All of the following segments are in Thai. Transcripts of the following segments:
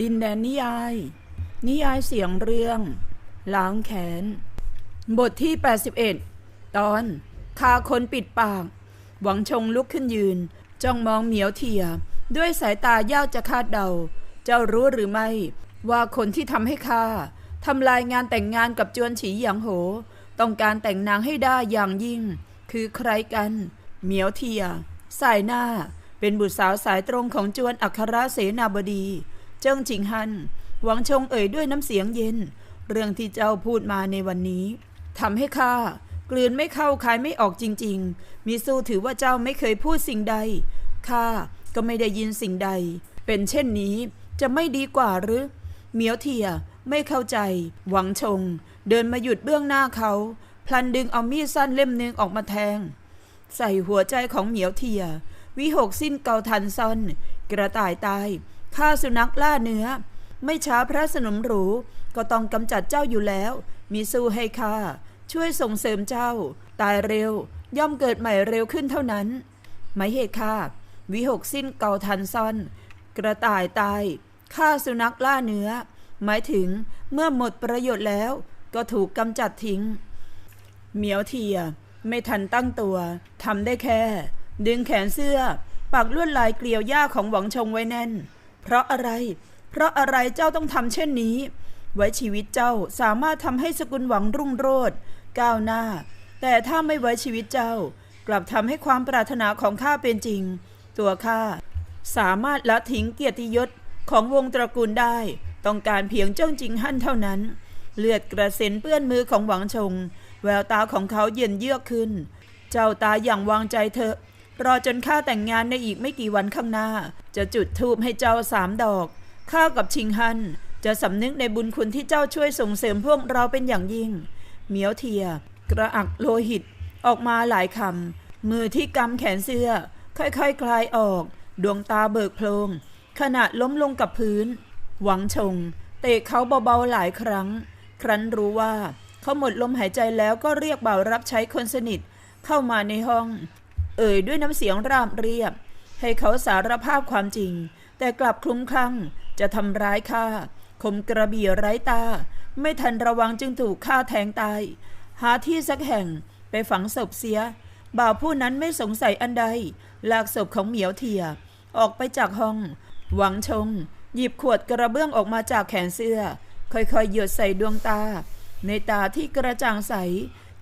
ดินแดนนิยาย นิยายเสียงเรื่องล้างแขน บทที่ 81 ตอนคาคนปิดปาก หวังชงลุกขึ้นยืน จ้องมองเหมียวเทีย ด้วยสายตายากจะคาดเดา เจ้ารู้หรือไม่ ว่าคนที่ทำให้ข้าทำลายงานแต่งงานกับจวนฉีหยางโห ต้องการแต่งนางให้ได้อย่างยิ่ง คือใครกัน เหมียวเทีย สายหน้า เป็นบุตรสาวสายตรงของจวนอัครเสนาบดี เจิ้งจิงฮันหวังชงเอ่ยด้วยน้ำเสียงเย็น เรื่องที่เจ้าพูดมาในวันนี้ทำให้ข้ากลืนไม่เข้าคายไม่ออกจริง ๆ มิสู้ถือว่าเจ้าไม่เคยพูดสิ่งใดข้าก็ไม่ได้ยินสิ่งใด เป็นเช่นนี้จะไม่ดีกว่าหรือเหมียวเทียไม่เข้าใจ หวังชง เดินมาหยุดเบื้องหน้าเขา พลันดึงเอามีดสั้นเล่มหนึ่งออกมาแทง ใส่หัวใจของเหมียวเทีย วิหกสิ้นเกาทันซ่อน กระต่ายตาย ฆ่าสุนัขล่าเนื้อ ไม่ช้าพระสนมหรู ก็ต้องกำจัดเจ้าอยู่แล้ว มีสู้ให้ข้าช่วยส่งเสริมเจ้า ตายเร็ว ย่อมเกิดใหม่เร็วขึ้นเท่านั้นไม่เหตุค่าวิหกสิ้นเกาทันซ่อน กระต่ายตายฆ่าสุนัขล่าเนื้อ หมายถึงเมื่อหมดประโยชน์แล้ว ก็ถูกกำจัดทิ้ง เหมียวเทีย ไม่ทันตั้งตัวทำได้แค่ ดึงแขนเสื้อ ปักลวดลายเกลียวหญ้าของหวังชงไว้แน่น เพราะอะไร เพราะอะไรเจ้าต้องทำเช่นนี้ ไว้ชีวิตเจ้าสามารถทำให้สกุลหวังรุ่งโรจน์ก้าวหน้า แต่ถ้าไม่ไว้ชีวิตเจ้า กลับทำให้ความปรารถนาของข้าเป็นจริง ตัวข้าสามารถละทิ้งเกียรติยศของวงตระกูลได้ ต้องการเพียงเจ้าจริงหั่นเท่านั้น เลือดกระเซ็นเปื้อนมือของหวังชง แววตาของเขาเย็นเยือกขึ้น เจ้าตาอย่างวางใจเถอะ รอจนข้าแต่งงานในอีกไม่กี่วันข้างหน้า จะจุดธูปให้เจ้าสามดอกข้ากับชิงฮัน จะสำนึกในบุญคุณที่เจ้าช่วยส่งเสริมพวกเราเป็นอย่างยิ่ง เหมียวเทีย กระอักโลหิต ออกมาหลายคำมือที่กำแขนเสื้อ ค่อยๆคคลายออก ดวงตาเบิกโพลงขณะล้มลงกับพื้น หวังชง เตะเขาเบาๆหลายครั้ง ครั้นรู้ว่าเขาหมดลมหายใจแล้วก็เรียกเบ่าวรับใช้คนสนิท เข้ามาในห้อง เอ่ยด้วยน้ำเสียงราบเรียบ ให้เขาสารภาพความจริง แต่กลับคลุ้มคลั่งจะทำร้ายข้าคมกระบี่ไร้ตา ไม่ทันระวังจึงถูกฆ่าแทงตาย หาที่สักแห่งไปฝังศพเสีย บ่าวผู้นั้นไม่สงสัยอันใด ลากศพของเหมียวเทีย ออกไปจากห้อง หวังชง หยิบขวดกระเบื้องออกมาจากแขนเสื้อ ค่อยๆหยดใส่ดวงตา ในตาที่กระจ่างใส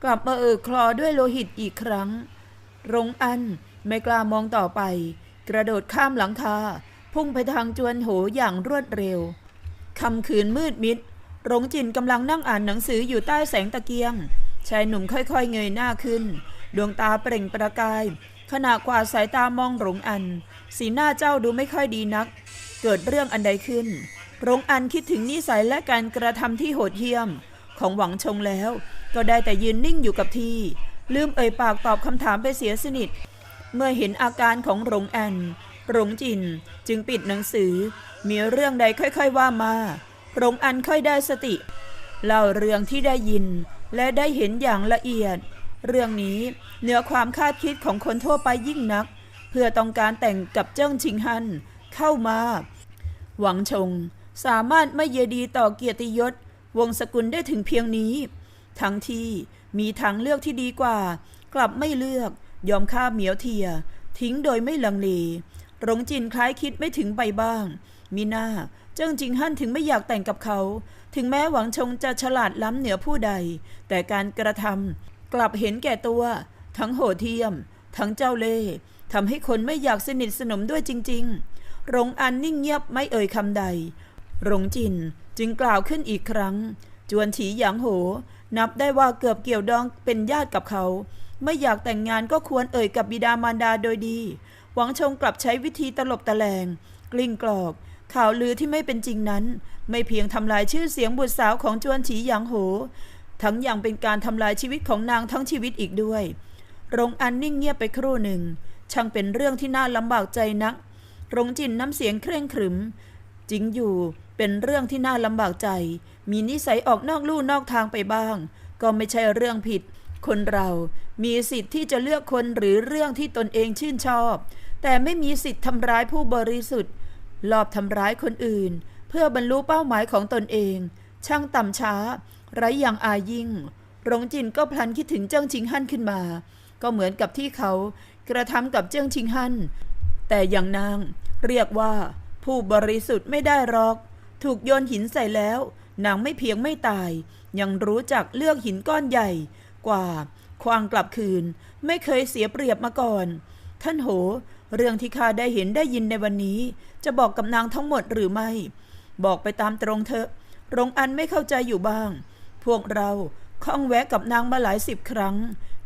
กลับมาเอ่อคลอด้วยโลหิตอีกครั้ง รงอันไม่กล้ามองต่อไป กระโดดข้ามหลังคา พุ่งไปทางจวนโหอย่างรวดเร็วคำคืนมืดมิด รงจินกำลังนั่งอ่านหนังสืออยู่ใต้แสงตะเกียง ชายหนุ่มค่อยๆเงยหน้าขึ้น ดวงตาเปล่งประกาย ขณะกวาดสายตามองรงอัน สีหน้าเจ้าดูไม่ค่อยดีนัก เกิดเรื่องอันใดขึ้นรงอันคิดถึงนิสัยและการกระทำที่โหดเหี้ยม ของหวังชงแล้ว ก็ได้แต่ยืนนิ่งอยู่กับที่ ลืมเอ่ยปากตอบคำถามไปเสียสนิท เมื่อเห็นอาการของหลงแอนหลงจินจึงปิดหนังสือ มีเรื่องใดค่อยๆว่ามาหลงอันค่อยได้สติ เล่าเรื่องที่ได้ยินและได้เห็นอย่างละเอียด เรื่องนี้เหนือความคาดคิดของคนทั่วไปยิ่งนัก เพื่อต้องการแต่งกับเจิ้งชิงฮันเข้ามา หวังชงสามารถไม่เยดีต่อเกียรติยศ วงศกุลได้ถึงเพียงนี้ ทั้งที่มีทางเลือกที่ดีกว่า กลับไม่เลือก ยอมฆ่าเหมียวเทีย ทิ้งโดยไม่ลังเลหลงจินคล้ายคิดไม่ถึงไปบ้าง มีหน้าเจิ้งจิงฮั่นถึงไม่อยากแต่งกับเขา ถึงแม้หวังชงจะฉลาดล้ำเหนือผู้ใด แต่การกระทำกลับเห็นแก่ตัว ทั้งโหดเทียม ทั้งเจ้าเล่ห์ทำให้คนไม่อยากสนิทสนมด้วยจริง ๆ หลงอันนิ่งเงียบไม่เอ่ยคำใด หลงจินจึงกล่าวขึ้นอีกครั้ง จวนฉีหยางโห นับได้ว่าเกือบเกี่ยวดองเป็นญาติกับเขา ไม่อยากแต่งงานก็ควรเอ่ยกับบิดามารดาโดยดี หวังชงกลับใช้วิธีตลบตะแลง กลิ้งกลอก ข่าวลือที่ไม่เป็นจริงนั้น ไม่เพียงทำลายชื่อเสียงบุตรสาวของจวนฉีหยางโห ทั้งยังเป็นการทำลายชีวิตของนางทั้งชีวิตอีกด้วยรงอันนิ่งเงียบไปครู่หนึ่ง ช่างเป็นเรื่องที่น่าลำบากใจนัก รงจินน้ำเสียงเคร่งขรึม จริงอยู่เป็นเรื่องที่น่าลำบากใจ มีนิสัยออกนอกลู่นอกทางไปบ้าง ก็ไม่ใช่เรื่องผิด คนเรามีสิทธิ์ที่จะเลือกคนหรือเรื่องที่ตนเองชื่นชอบ แต่ไม่มีสิทธิ์ทำร้ายผู้บริสุทธิ์ลอบทำร้ายคนอื่น เพื่อบรรลุเป้าหมายของตนเอง ช่างต่ำช้า ไร้อย่างอายิ่งหลงจินก็พลันคิดถึงเจิ้งชิงฮั่นขึ้นมา ก็เหมือนกับที่เขากระทำกับเจิ้งชิงฮั่นแต่อย่างนางเรียกว่า ผู้บริสุทธิ์ไม่ได้หรอก ถูกโยนหินใส่แล้ว นางไม่เพียงไม่ตาย ยังรู้จักเลือกหินก้อนใหญ่กว่า ควางกลับคืน ไม่เคยเสียเปรียบมาก่อน ท่านโห เรื่องที่ข้าได้เห็นได้ยินในวันนี้ จะบอกกับนางทั้งหมดหรือไม่ บอกไปตามตรงเถอะรงอันไม่เข้าใจอยู่บ้าง พวกเราข้องแวะกับนางมาหลายสิบครั้ง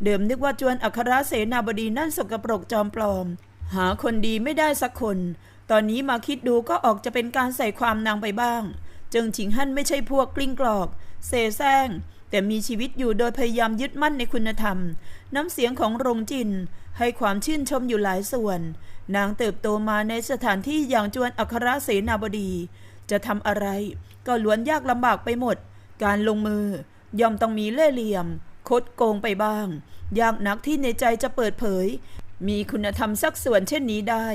เดิมนึกว่าจวนอัครเสนาบดีนั่นสกปรกจอมปลอม หาคนดีไม่ได้สักคน ตอนนี้มาคิดดูก็ออกจะเป็นการใส่ความนางไปบ้าง จึงฉิงฮั่นไม่ใช่พวกกลิ้งกรอกเซแซงแต่มีชีวิตอยู่โดยพยายามยึดมั่นในคุณธรรม น้ำเสียงของรงจิน ให้ความชื่นชมอยู่หลายส่วน นางเติบโตมาในสถานที่อย่างจวนอัครเสนาบดี จะทำอะไร ก็ล้วนยากลำบากไปหมด การลงมือย่อมต้องมีเล่ห์เหลี่ยม คดโกงไปบ้าง ยากนักที่ในใจจะเปิดเผย มีคุณธรรมสักส่วนเช่นนี้ได้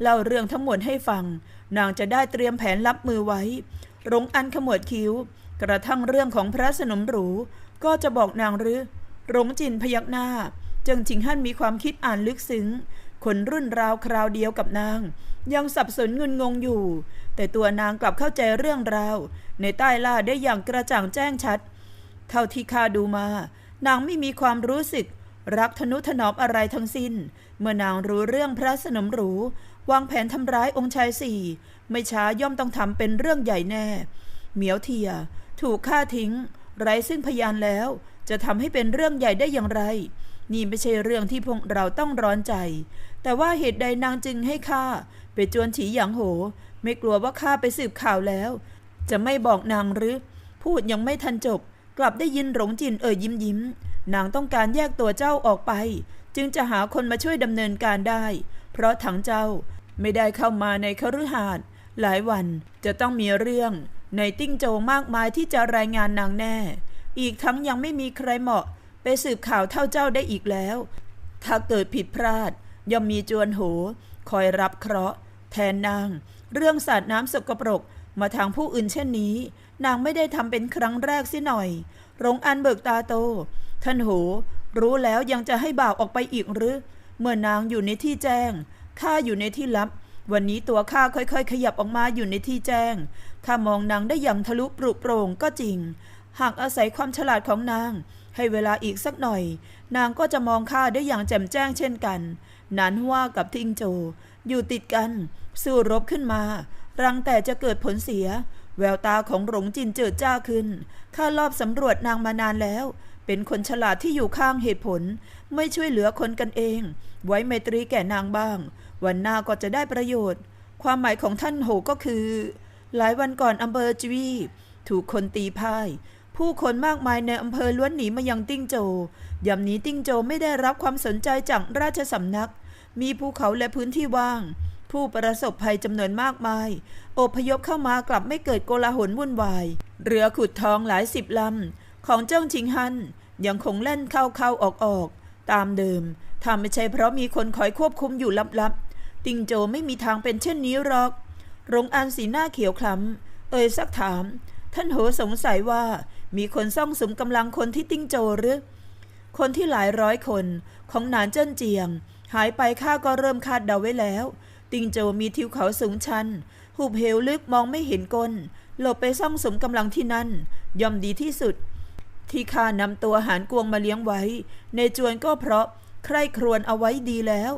เล่าเรื่องทั้งหมดให้ฟัง นางจะได้เตรียมแผนรับมือไว้ รงอันขมวดคิ้ว กระทั่งเรื่องของพระสนมหรู ก็จะบอกนางหรือรงจินพยักหน้า จึงจิงฮั่นมีความคิดอ่านลึกซึ้ง คนรุ่นราวคราวเดียวกับนาง ยังสับสนเงินงงอยู่ แต่ตัวนางกลับเข้าใจเรื่องราว ในใต้ล่าได้อย่างกระจ่างแจ้งชัด เท่าที่ข้าดูมา นางไม่มีความรู้สึก รักทนุถนอมอะไรทั้งสิ้น เมื่อนางรู้เรื่องพระสนมหรู วางแผนทำร้ายองค์ชายสี่ ไม่ช้าย่อมต้องทำเป็นเรื่องใหญ่แน่ เหมียวเทีย ถูกฆ่าทิ้ง ไร้ซึ่งพยานแล้ว จะทำให้เป็นเรื่องใหญ่ได้อย่างไร นี่ไม่ใช่เรื่องที่พวกเราต้องร้อนใจ แต่ว่าเหตุใดนางจึงให้ข้าไปจวนฉีหยางโห ไม่กลัวว่าข้าไปสืบข่าวแล้ว จะไม่บอกนางหรือ พูดยังไม่ทันจบ กลับได้ยินหลงจินเอ่ยยิ้มยิ้มนางต้องการแยกตัวเจ้าออกไป จึงจะหาคนมาช่วยดำเนินการได้ เพราะถังเจ้าไม่ได้เข้ามาในคฤหาสน์ หลายวันจะต้องมีเรื่องในติ้งโจมากมายที่จะรายงานนางแน่ อีกทั้งยังไม่มีใครเหมาะไปสืบข่าวเท่าเจ้าได้อีกแล้ว ถ้าเกิดผิดพลาดย่อมมีจวนโหคอยรับเคราะห์แทนนาง เรื่องสาดน้ำสกปรกมาทางผู้อื่นเช่นนี้ นางไม่ได้ทำเป็นครั้งแรกสิหน่อย รงอันเบิกตาโต ท่านโห รู้แล้วยังจะให้บ่าวออกไปอีกหรือ เมื่อนางอยู่ในที่แจ้งข้าอยู่ในที่ลับ วันนี้ตัวข้าค่อยๆ ขยับออกมาอยู่ในที่แจ้ง ข้ามองนางได้อย่างทะลุปรุโปร่งก็จริง หากอาศัยความฉลาดของนาง ให้เวลาอีกสักหน่อย นางก็จะมองข้าได้อย่างแจ่มแจ้งเช่นกันนานว่ากับทิงโจ อยู่ติดกัน สู้รบขึ้นมา รังแต่จะเกิดผลเสีย แววตาของหลงจินเจิดจ้าขึ้น ข้ารอบสำรวจนางมานานแล้ว เป็นคนฉลาดที่อยู่ข้างเหตุผล ไม่ช่วยเหลือคนกันเอง ไว้ไมตรีแก่นางบ้าง วันหน้าก็จะได้ประโยชน์ ความหมายของท่านโหก็คือ หลายวันก่อนอำเภอจวีถูกคนตีพ่าย ผู้คนมากมายในอำเภอล้วนหนีมายังติ้งโจยามนี้ติ้งโจไม่ได้รับความสนใจจากราชสำนัก มีภูเขาและพื้นที่ว่าง ผู้ประสบภัยจำนวนมากมาย อพยพเข้ามากลับไม่เกิดโกลาหลวุ่นวาย เรือขุดทองหลายสิบลำของเจ้าชิงฮันยังคงเล่นเข้าเข้าออกออกตามเดิมถ้าไม่ใช่เพราะมีคนคอยควบคุมอยู่ลับๆ ติงโจไม่มีทางเป็นเช่นนี้หรอก รงอันสีหน้าเขียวคล้ำ เอ่ยสักถาม ท่านโหสงสัยว่ามีคนซ่องสมกำลังคนที่ติ้งโจหรือ คนที่หลายร้อยคนของหนานเจิ้นเจียง หายไปข้าก็เริ่มคาดเดาไว้แล้ว ติงโจมีทิวเขาสูงชัน หุบเหวลึกมองไม่เห็นกลหลบไปซ่องสมกำลังที่นั่น ย่อมดีที่สุด ที่ข้านำตัวหานกวงมาเลี้ยงไว้ ในจวนก็เพราะใคร่ครวญเอาไว้ดีแล้ว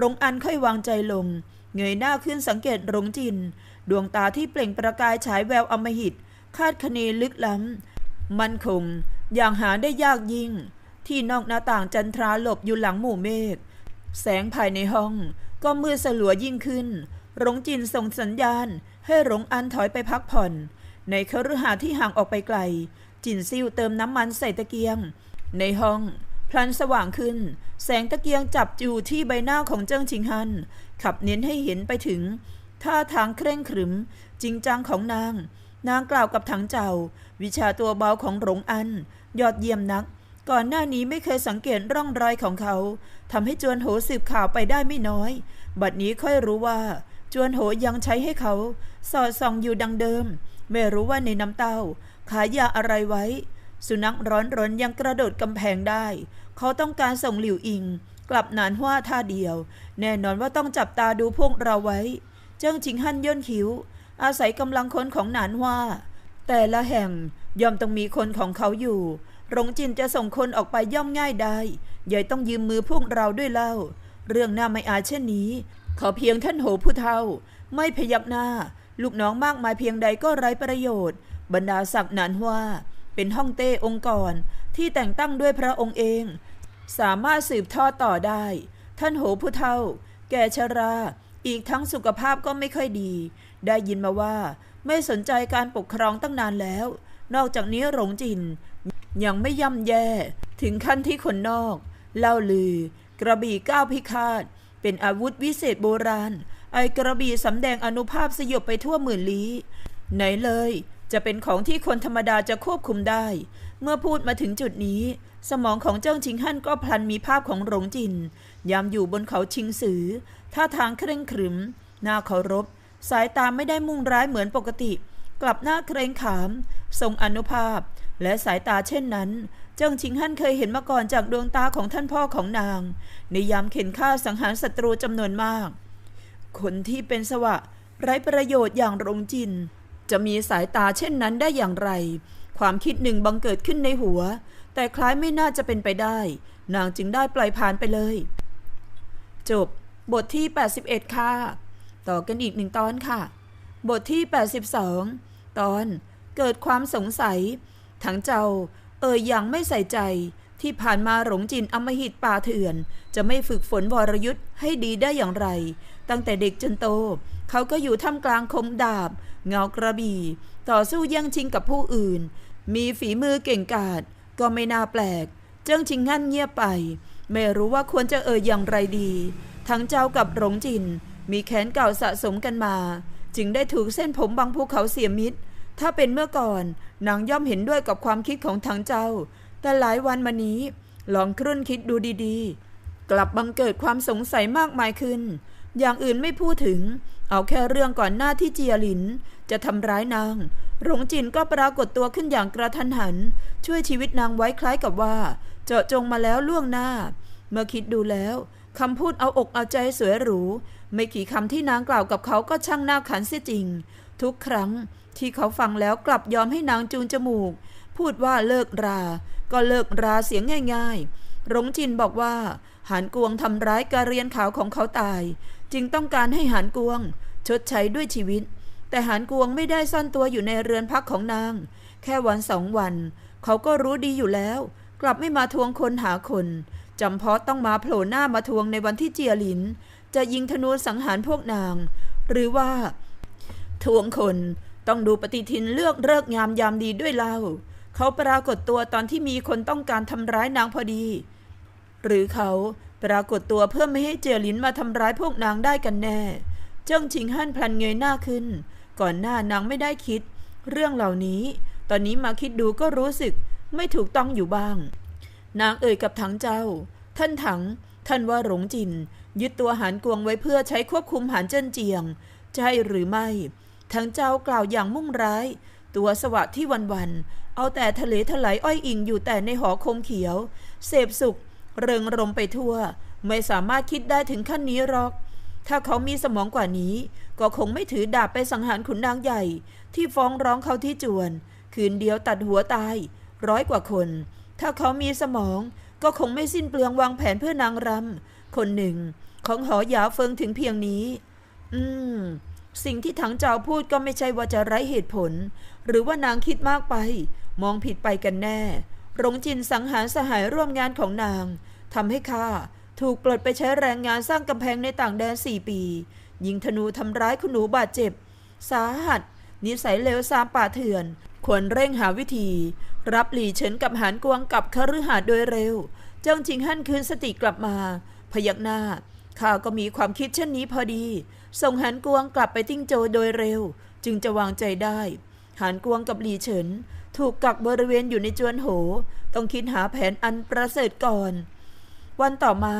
รงอันค่อยวางใจลง เงยหน้าขึ้นสังเกตรงจิน ดวงตาที่เปล่งประกายฉายแววอมหิต คาดคะเนลึกล้ำ มันคง อย่างหาได้ยากยิ่ง ที่นอกหน้าต่างจันทราหลบอยู่หลังหมู่เมฆ แสงภายในห้อง ก็มืดสลัวยิ่งขึ้นรงจินส่งสัญญาณ ให้รงอันถอยไปพักผ่อน ในคฤหาสน์ที่ห่างออกไปไกล จินซิ่วเติมน้ำมันใส่ตะเกียง ในห้อง พลันสว่างขึ้น แสงตะเกียงจับอยู่ที่ใบหน้าของเจิ้งชิงฮัน ขับเน้นให้เห็นไปถึง ท่าทางเคร่งขรึม จริงจังของนาง นางกล่าวกับถังเจ้า วิชาตัวเบาของหลงอัน ยอดเยี่ยมนัก ก่อนหน้านี้ไม่เคยสังเกตร่องรอยของเขาทำให้จวนโหสืบข่าวไปได้ไม่น้อย บัดนี้ค่อยรู้ว่า จวนโหยังใช้ให้เขา สอดส่องอยู่ดังเดิม ไม่รู้ว่าในน้ำเต้า ขายยาอะไรไว้ สุนัขร้อนรนยังกระโดดกำแพงได้ เขาต้องการส่งหลิวอิง กลับหนานว่าท่าเดียว แน่นอนว่าต้องจับตาดูพวกเราไว้ เจิ้งชิงฮั่นย่นคิ้ว อาศัยกำลังคนของหนานว่า แต่ละแห่งย่อมต้องมีคนของเขาอยู่ หลงจินจะส่งคนออกไปย่อมง่ายได้ยายต้องยืมมือพวกเราด้วยเล่า เรื่องหน้าไม่อาจเช่นนี้ ขอเพียงท่านโหผู้เฒ่า ไม่พยักหน้า ลูกน้องมากมายเพียงใดก็ไร้ประโยชน์ บรรดาศักดิ์หนานว่า เป็นห้องเต้องค์กร ที่แต่งตั้งด้วยพระองค์เอง สามารถสืบทอดต่อได้ ท่านโหผู้เฒ่า แก่ชรา อีกทั้งสุขภาพก็ไม่ค่อยดี ได้ยินมาว่า ไม่สนใจการปกครองตั้งนานแล้ว นอกจากนี้หลงจิน ยังไม่ย่ำแย่ ถึงขั้นที่คนนอก เล่าลือ กระบี่ก้าวพิฆาต เป็นอาวุธวิเศษโบราณ ไอกระบี่สำแดงอนุภาพสยบไปทั่วหมื่นลี้ ไหนเลยจะเป็นของที่คนธรรมดาจะควบคุมได้ เมื่อพูดมาถึงจุดนี้ สมองของเจ้าชิงฮั่นก็พลันมีภาพของหลงจิน ยามอยู่บนเขาชิงสือ ท่าทางเคร่งขรึม หน้าเคารพ สายตาไม่ได้มุ่งร้ายเหมือนปกติ กลับหน้าเกรงขาม ทรงอนุภาพ และสายตาเช่นนั้น เจิ้งชิงฮั่นเคยเห็นมาก่อนจากดวงตาของท่านพ่อของนาง ในยามเข็นฆ่าสังหารศัตรูจำนวนมาก คนที่เป็นสวะไร้ประโยชน์อย่างรงจิน จะมีสายตาเช่นนั้นได้อย่างไร ความคิดหนึ่งบังเกิดขึ้นในหัว แต่คล้ายไม่น่าจะเป็นไปได้ นางจึงได้ปล่อยผ่านไปเลย จบบทที่ 81 ค่ะ ต่อกันอีกหนึ่งตอนค่ะ บทที่ 82 ตอนเกิดความสงสัย ทั้งเจ้า เอ่ยอย่างไม่ใส่ใจที่ผ่านมาหลงจินอมหิตป่าเถื่อน จะไม่ฝึกฝนวรยุทธ์ให้ดีได้อย่างไร ตั้งแต่เด็กจนโต เขาก็อยู่ท่ามกลางคมดาบ เงากระบี่ ต่อสู้แย่งชิงกับผู้อื่น มีฝีมือเก่งกาจก็ไม่น่าแปลก เจิ้งชิงงันเงียบไป ไม่รู้ว่าควรจะเอ่ยอย่างไรดี ทั้งเจ้ากับหลงจิน มีแขนเก่าสะสมกันมา จึงได้ถูกเส้นผมบางภูเขาเสียมิดถ้าเป็นเมื่อก่อนนางย่อมเห็นด้วยกับความคิดของทั้งเจ้า แต่หลายวันมานี้ ลองครุ่นคิดดูดีๆ กลับบังเกิดความสงสัยมากมายขึ้น อย่างอื่นไม่พูดถึง เอาแค่เรื่องก่อนหน้าที่เจียหลิน จะทำร้ายนาง หลงจินก็ปรากฏตัวขึ้นอย่างกระทันหัน ช่วยชีวิตนางไว้คล้ายกับว่า เจาะจงมาแล้วล่วงหน้า เมื่อคิดดูแล้วคำพูดเอาอกเอาใจสวยหรู ไม่กี่คำที่นางกล่าวกับเขาก็ช่างน่าขันเสียจริง ทุกครั้งที่เขาฟังแล้วกลับยอมให้นางจูงจมูก พูดว่าเลิกรา ก็เลิกราเสียงง่ายๆหลงจินบอกว่า หานกวงทำร้ายการเรียนขาวของเขาตาย จึงต้องการให้หานกวง ชดใช้ด้วยชีวิต แต่หานกวงไม่ได้ซ่อนตัวอยู่ในเรือนพักของนาง แค่วันสองวัน เขาก็รู้ดีอยู่แล้ว กลับไม่มาทวงคนหาคนจำเพาะต้องมาโผล่หน้ามาทวงในวันที่เจียหลิน จะยิงธนูสังหารพวกนาง หรือว่า ทวงคนต้องดูปฏิทินเลือกเลิกงามยามดีด้วยเล่าเขาปรากฏตัวตอนที่มีคนต้องการทำร้ายนางพอดี หรือเขาปรากฏตัวเพื่อไม่ให้เจียหลินมาทำร้ายพวกนางได้กันแน่ เจิ้งชิงฮั่นพลันเงยหน้าขึ้น ก่อนหน้านางไม่ได้คิด เรื่องเหล่านี้ ตอนนี้มาคิดดูก็รู้สึกไม่ถูกต้องอยู่บ้าง นางเอ่ยกับถังเจ้า ท่านถัง ท่านว่าหลงจิน ยึดตัวหานกวงไว้เพื่อใช้ควบคุมหานเจิ้นเจียง ใช่หรือไม่ทั้งเจ้ากล่าวอย่างมุ่งร้าย ตัวสวะที่วันๆ เอาแต่ทะเลถลายอ้อยอิงอยู่แต่ในหอคมเขียว เสพสุข เริงรมไปทั่ว ไม่สามารถคิดได้ถึงขั้นนี้หรอก ถ้าเขามีสมองกว่านี้ ก็คงไม่ถือดาบไปสังหารขุนนางใหญ่ ที่ฟ้องร้องเขาที่จวน คืนเดียวตัดหัวตาย ร้อยกว่าคน ถ้าเขามีสมองก็คงไม่สิ้นเปลืองวางแผนเพื่อนางรำคนหนึ่ง ของหอยาเฟิงถึงเพียงนี้ อืม สิ่งที่ถังเจ้าพูดก็ไม่ใช่ว่าจะไร้เหตุผล หรือว่านางคิดมากไป มองผิดไปกันแน่ หลงจินสังหารสหายร่วมงานของนางทำให้ข้า ถูกปลดไปใช้แรงงานสร้างกำแพงในต่างแดนสี่ปี ยิงธนูทำร้ายคุณหนูบาดเจ็บ สาหัส นิสัยเลวซามป่าเถื่อน ควรเร่งหาวิธี รับหลี่เฉินกับหานกวงกับคฤหาสน์โดยเร็วเจ้าจิงฮั่นคืนสติกลับมา พยักหน้าข้าก็มีความคิดเช่นนี้พอดี ส่งหานกวงกลับไปติ้งโจโดยเร็ว จึงจะวางใจได้หานกวงกับหลี่เฉิน ถูกกักบริเวณอยู่ในจวนโห ต้องคิดหาแผนอันประเสริฐก่อน วันต่อมา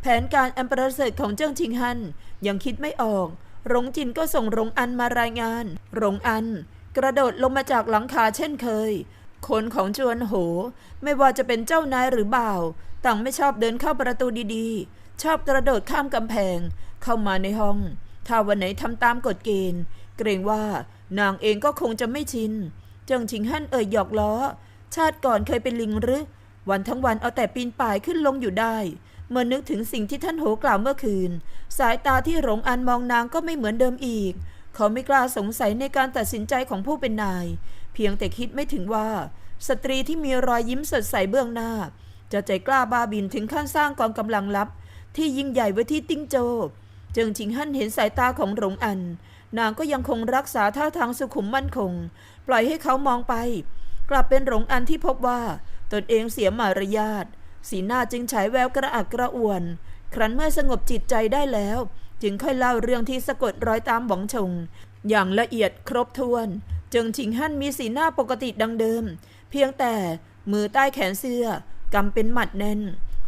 แผนการอันประเสริฐของเจิ้งชิงฮั่นยังคิดไม่ออก หลงจินก็ส่งหลงอันมารายงานหลงอัน กระโดดลงมาจากหลังคาเช่นเคย คนของจวนโห ไม่ว่าจะเป็นเจ้านายหรือบ่าว ต่างไม่ชอบเดินเข้าประตูดีๆ ชอบกระโดดข้ามกำแพง เข้ามาในห้อง ถ้าวันไหนทำตามกฎเกณฑ์ เกรงว่านางเองก็คงจะไม่ชินเจิงชิงฮั่นเอ่ยหยอกล้อ ชาติก่อนเคยเป็นลิงหรือ วันทั้งวันเอาแต่ปีนป่ายขึ้นลงอยู่ได้ เมื่อนึกถึงสิ่งที่ท่านโหกล่าวเมื่อคืน สายตาที่หลงอันมองนางก็ไม่เหมือนเดิมอีก เขาไม่กล้าสงสัยในการตัดสินใจของผู้เป็นนาย เพียงแต่คิดไม่ถึงว่า สตรีที่มีรอยยิ้มสดใสเบื้องหน้า จะใจกล้าบาบินถึงขั้นสร้างกองกำลังลับ ที่ยิ่งใหญ่ไว้ที่ติ้งโจเจิงชิงฮั่นเห็นสายตาของหลงอัน นางก็ยังคงรักษาท่าทางสุขุมมั่นคง ปล่อยให้เขามองไป กลับเป็นหลงอันที่พบว่า ตนเองเสียมารยาท สีหน้าจึงฉายแววกระอักกระอ่วน ครั้นเมื่อสงบจิตใจได้แล้ว จึงค่อยเล่าเรื่องที่สะกดรอยตามหวงชง อย่างละเอียดครบถ้วนจิงชิงฮั่นมีสีหน้าปกติดังเดิม เพียงแต่มือใต้แขนเสื้อกำเป็นหมัดแน่น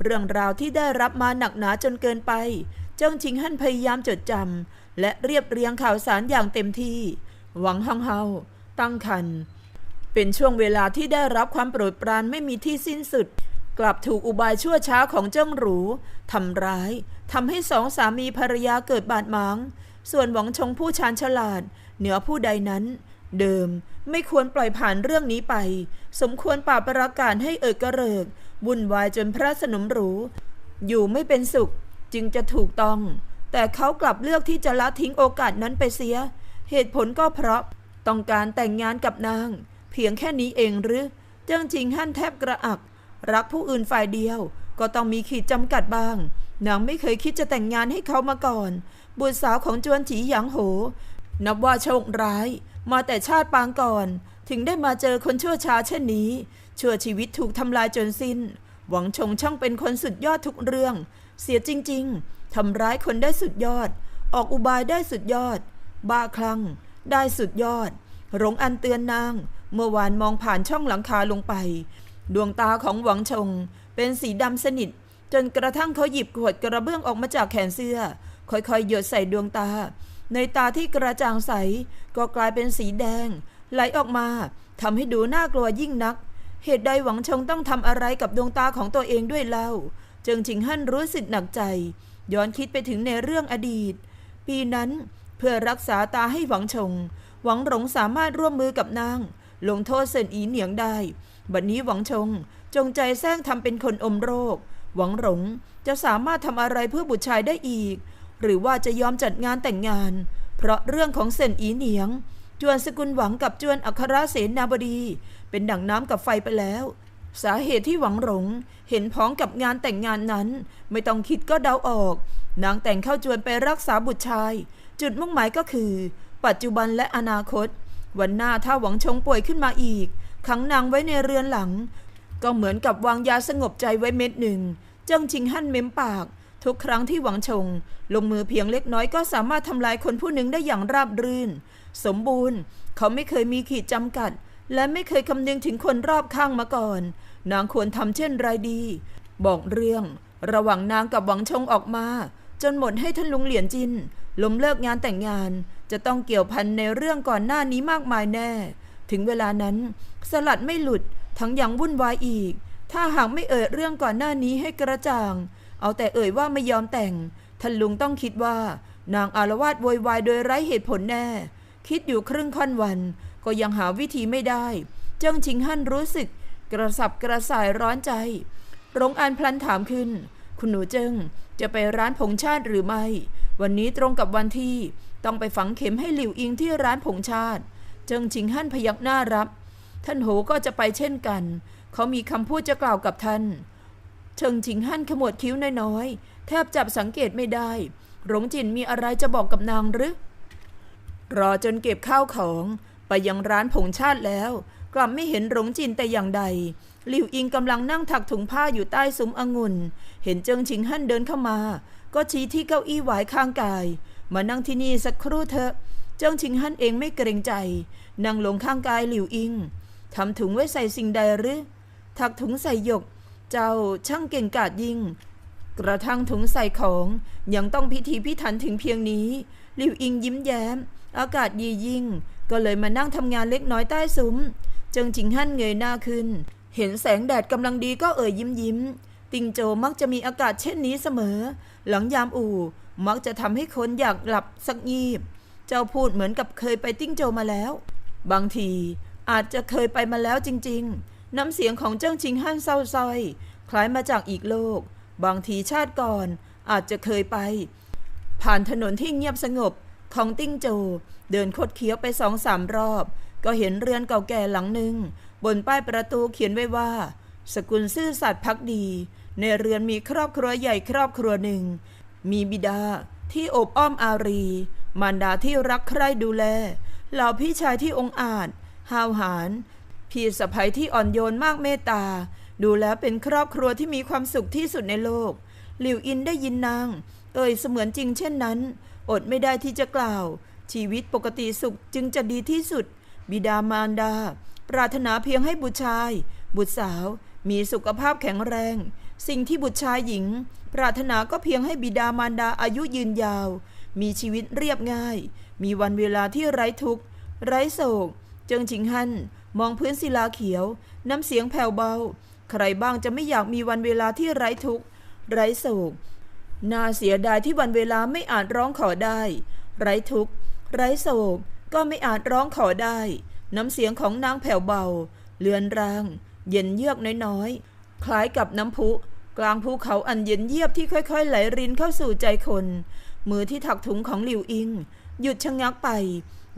เรื่องราวที่ได้รับมาหนักหนาจนเกินไปเจิงชิงฮั่นพยายามจดจำและเรียบเรียงข่าวสารอย่างเต็มที่ หวังฮังเฮาตั้งคัน เป็นช่วงเวลาที่ได้รับความโปรดปรานไม่มีที่สิ้นสุด กลับถูกอุบายชั่วช้าของเจิ้งหรูทำร้ายทำให้สองสามีภรรยาเกิดบาดหมาง ส่วนหวังชงผู้ชาญฉลาด เหนือผู้ใดนั้น เดิมไม่ควรปล่อยผ่านเรื่องนี้ไป สมควรป่าประกาศให้เอิกกระเริกวุ่นวายจนพระสนมหรู อยู่ไม่เป็นสุขจึงจะถูกต้อง แต่เขากลับเลือกที่จะละทิ้งโอกาสนั้นไปเสีย เหตุผลก็เพราะต้องการแต่งงานกับนาง เพียงแค่นี้เองหรือเจ้งจริงหั่นแทบกระอัก รักผู้อื่นฝ่ายเดียว ก็ต้องมีขีดจำกัดบ้างนางไม่เคยคิดจะแต่งงานให้เขามาก่อน บุตรสาวของจวนจีหยางโห นับว่าโชคร้าย มาแต่ชาติปางก่อน ถึงได้มาเจอคนชั่วช้าเช่นนี้ ชั่วชีวิตถูกทำลายจนสิ้น หวังชงช่างเป็นคนสุดยอดทุกเรื่อง เสียจริง ๆทำร้ายคนได้สุดยอด ออกอุบายได้สุดยอด บ้าคลั่งได้สุดยอดหลงอันเตือนนาง เมื่อวานมองผ่านช่องหลังคาลงไป ดวงตาของหวังชง เป็นสีดำสนิท จนกระทั่งเขาหยิบขวดกระเบื้องออกมาจากแขนเสื้อ ค่อยๆ หยดใส่ดวงตา ในตาที่กระจ่างใส ก็กลายเป็นสีแดง ไหลออกมาทำให้ดูน่ากลัวยิ่งนัก เหตุใดหวังชงต้องทำอะไรกับดวงตาของตัวเองด้วยเล่าจิงจิงฮั่นรู้สึกหนักใจ ย้อนคิดไปถึงในเรื่องอดีต ปีนั้นเพื่อรักษาตาให้หวังชง หวังหลงสามารถร่วมมือกับนาง ลงโทษเซินอีเหนียงได้ บัดนนี้หวังชงจงใจแซงทำเป็นคนอมโรค หวังหลงจะสามารถทำอะไรเพื่อบุตรชายได้อีก หรือว่าจะยอมจัดงานแต่งงาน เพราะเรื่องของเซินอีเหนียง จวนสกุลหวังกับจวนอัครเสนาบดี เป็นดั่งน้ำกับไฟไปแล้ว สาเหตุที่หวังหลงเห็นพ้องกับงานแต่งงานนั้น ไม่ต้องคิดก็เดาออก นางแต่งเข้าจวนไปรักษาบุตรชาย จุดมุ่งหมายก็คือ ปัจจุบันและอนาคต วันหน้าถ้าหวังชงป่วยขึ้นมาอีก ขังนางไว้ในเรือนหลัง ก็เหมือนกับวางยาสงบใจไว้เม็ดหนึ่งเจ้งชิงหั่นเม้มปาก ทุกครั้งที่หวังชง ลงมือเพียงเล็กน้อยก็สามารถทำลายคนผู้หนึ่งได้อย่างราบรื่น สมบูรณ์ เขาไม่เคยมีขีดจำกัด และไม่เคยคำนึงถึงคนรอบข้างมาก่อน นางควรทำเช่นไรดี บอกเรื่อง ระหว่างนางกับหวังชงออกมา จนหมดให้ท่านลุงเหลียนจิน ล้มเลิกงานแต่งงานจะต้องเกี่ยวพันในเรื่องก่อนหน้านี้มากมายแน่ ถึงเวลานั้น สลัดไม่หลุดทั้งยังวุ่นวายอีก ถ้าหากไม่เอ่ยเรื่องก่อนหน้านี้ให้กระจ่าง เอาแต่เอ่ยว่าไม่ยอมแต่งท่านลุงต้องคิดว่า นางอารวาสโวยวายโดยไร้เหตุผลแน่ คิดอยู่ครึ่งค่อนวัน ก็ยังหาวิธีไม่ได้เจ้งชิงฮั่นรู้สึก กระสับกระส่ายร้อนใจรงอานพลันถามขึ้น คุณหนูเจิ้งจะไปร้านผงชาติหรือไม่ วันนี้ตรงกับวันที่ต้องไปฝังเข็มให้หลิวอิงที่ร้านผงชาติ เจิงชิงฮั่นพยักหน้ารับ ท่านโหก็จะไปเช่นกัน เขามีคำพูดจะกล่าวกับท่านเชิงชิงฮั่นขมวดคิ้วน้อยๆแทบจับสังเกตไม่ได้ หลงจินมีอะไรจะบอกกับนางหรือ รอจนเก็บข้าวของ ไปยังร้านผงชาติแล้ว กลับไม่เห็นหลงจินแต่อย่างใด หลิวอิงกำลังนั่งถักถุงผ้าอยู่ใต้ซุ้มองุ่น เห็นเจิงชิงฮั่นเดินเข้ามา ก็ชี้ที่เก้าอี้หวายข้างกาย มานั่งที่นี่สักครู่เถอะ เจิงชิงฮั่นเองไม่เกรงใจ นั่งลงข้างกายหลิวอิงทำถุงไว้ใส่สิ่งใดหรือ ถักถุงใส่หยก เจ้าช่างเก่งกาจยิ่ง กระทั่งถุงใส่ของยังต้องพิธีพิถันถึงเพียงนี้ หลิวอิงยิ้มแย้ม อากาศดียิ่ง ก็เลยมานั่งทำงานเล็กน้อยใต้ซุ้ม เจิงจิงฮั่นเงยหน้าขึ้น เห็นแสงแดดกำลังดีก็เอ่ยยิ้มยิ้ม ติงโจมักจะมีอากาศเช่นนี้เสมอ หลังยามอู่มักจะทำให้คนอยากหลับสักงีบ เจ้าพูดเหมือนกับเคยไปติ้งโจมาแล้ว บางทีอาจจะเคยไปมาแล้วจริง ๆ น้ำเสียงของเจ้งชิงฮั่นเศร้าส้อยคล้ายมาจากอีกโลก บางทีชาติก่อนอาจจะเคยไป ผ่านถนนที่เงียบสงบของติ้งโจ เดินคดเคี้ยวไปสองสามรอบ ก็เห็นเรือนเก่าแก่หลังหนึ่ง บนป้ายประตูเขียนไว้ว่า สกุลซื่อสัตย์พักดี ในเรือนมีครอบครัวใหญ่ครอบครัวหนึ่ง มีบิดาที่อบอ้อมอารี มารดาที่รักใคร่ดูแล เหล่าพี่ชายที่องอาจห้าวหาญพี่สะใภ้ที่อ่อนโยนมากเมตตา ดูแล้วเป็นครอบครัวที่มีความสุขที่สุดในโลก หลิวอินได้ยินนาง เอ่ยเสมือนจริงเช่นนั้น อดไม่ได้ที่จะกล่าว ชีวิตปกติสุขจึงจะดีที่สุด บิดามารดา ปรารถนาเพียงให้บุตรชาย บุตรสาวมีสุขภาพแข็งแรง สิ่งที่บุตรชายหญิง ปรารถนาก็เพียงให้บิดามารดาอายุยืนยาว มีชีวิตเรียบง่าย มีวันเวลาที่ไร้ทุกข์ ไร้โศก เจิงชิงฮั่นมองพื้นศิลาเขียว น้ำเสียงแผ่วเบา ใครบ้างจะไม่อยากมีวันเวลาที่ไร้ทุกข์ ไร้โศก น่าเสียดายที่วันเวลาไม่อาจร้องขอได้ ไร้ทุกข์ ไร้โศก ก็ไม่อาจร้องขอได้ น้ำเสียงของนางแผ่วเบา เลือนราง เย็นเยือกน้อยๆ คล้ายกับน้ำพุ กลางภูเขาอันเย็นเยียบที่ค่อยๆ ไหลรินเข้าสู่ใจคน มือที่ถักถุงของหลิวอิง หยุดชะงักไป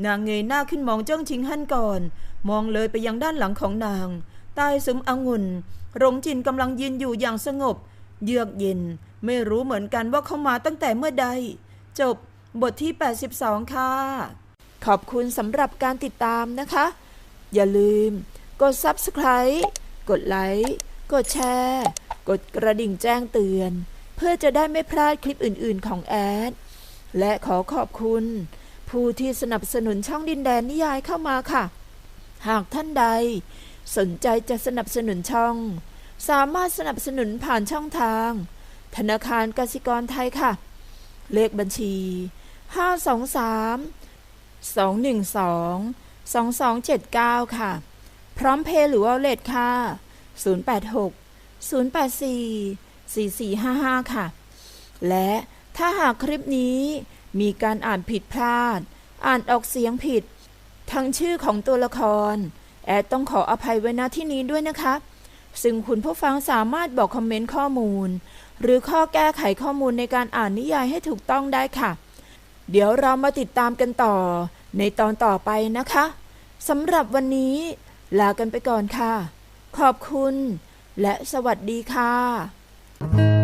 นางเงยหน้าขึ้นมองเจ้าชิงฮั่นก่อน มองเลยไปยังด้านหลังของนาง ใต้ซุ้มองุ่นรงจินกำลังยืนอยู่อย่างสงบ เยือกเย็น ไม่รู้เหมือนกันว่าเขามาตั้งแต่เมื่อใด จบบทที่ 82 ค่ะ ขอบคุณสำหรับการติดตามนะคะ อย่าลืม กด Subscribe กดไลค์กดแชร์ กดกระดิ่งแจ้งเตือน เพื่อจะได้ไม่พลาดคลิปอื่นๆของแอด และขอขอบคุณ ผู้ที่สนับสนุนช่องดินแดนนิยายเข้ามาค่ะ หากท่านใด สนใจจะสนับสนุนช่อง สามารถสนับสนุนผ่านช่องทาง ธนาคารกสิกรไทยค่ะ เลขบัญชี 523 212 2279 ค่ะ พร้อมเพย์หรือว่าเลทค่ะ 086 084 4455 ค่ะ และถ้าหากคลิปนี้มีการอ่านผิดพลาด อ่านออกเสียงผิด ทั้งชื่อของตัวละคร แอดต้องขออภัยไว้ณที่นี้ด้วยนะคะ ซึ่งคุณผู้ฟังสามารถบอกคอมเมนต์ข้อมูล หรือข้อแก้ไขข้อมูลในการอ่านนิยายให้ถูกต้องได้ค่ะ เดี๋ยวเรามาติดตามกันต่อ ในตอนต่อไปนะคะสำหรับวันนี้ ลากันไปก่อนค่ะ ขอบคุณ และสวัสดีค่ะ